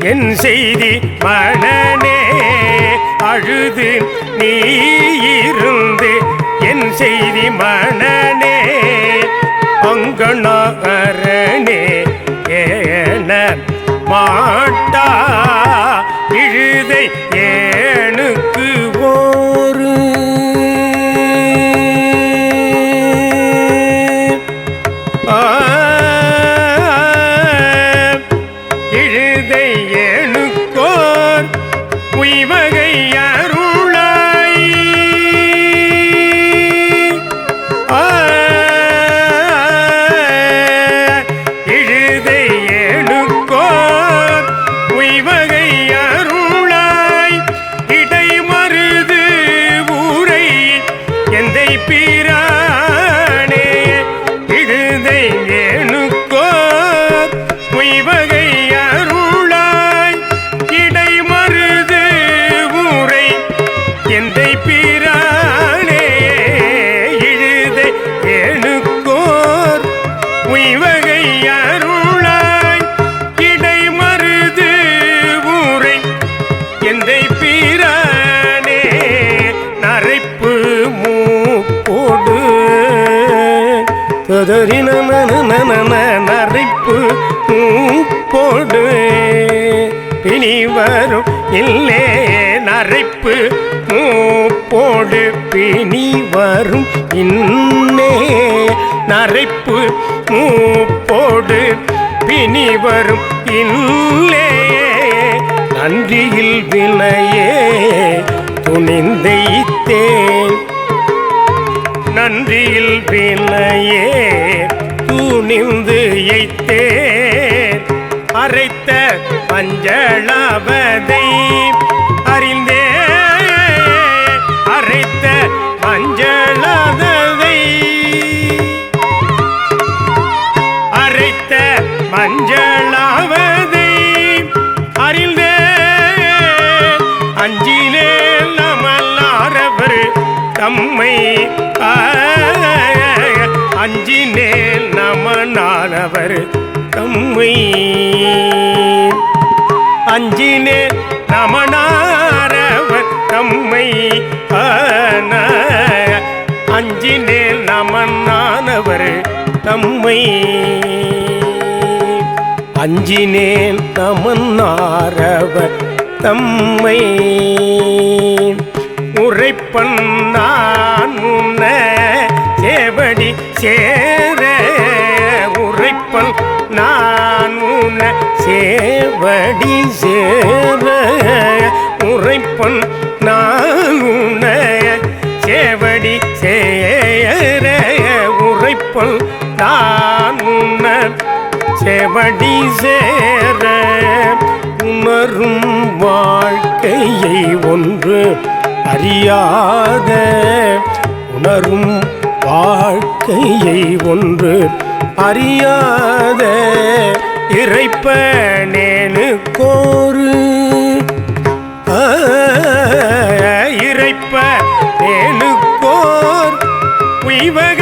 என் செய்தி மனநே அழுது நீ இருந்து. என் செய்தி மனநே அங்கணாகரணே ஏன மாட்டா. இழுதை ஏ தொடரின நரைப்பு மூப்போடு. பிணி வரும் இல்லே நரைப்பு மூப்போடு. பிணி வரும் இன்னே நரைப்பு மூப்போடு. பிணி வரும் இல்லே நன்றியில் வினையே துணிந்தைத்தே நன்றியில் பின்னையே துணிந்து எய்த்தே. அரைத்த பஞ்சளாவதை அறிந்தே. அரைத்த மஞ்சளாவதை. அரைத்த மஞ்சளாவதை அறிந்தே. அஞ்சிலே நமல்லாரவர் தம்மை ஆ, அஞ்சினேல் நமனானவர் தம்மை. அஞ்சினேல் நமனானவர் தம்மை. அஞ்சினேல் நமனானவர் தம்மை. அஞ்சினேன் நமன்னாரவர் தம்மை. உரைப்பன் நான் உன்ன சேர உரைப்பல் நான் சேவடி சேர உரைப்பல் நான் உன்ன சேவடி சேர உரைப்பல் நான் உன்ன செவடி சேர உணரும் வாழ்க்கையை ஒன்று அறியாத உணரும் வாழ்க்கையை ஒன்று அறியாத இறைப்ப நேனு கோரு. இறைப்ப நேனு கோர். உய்வக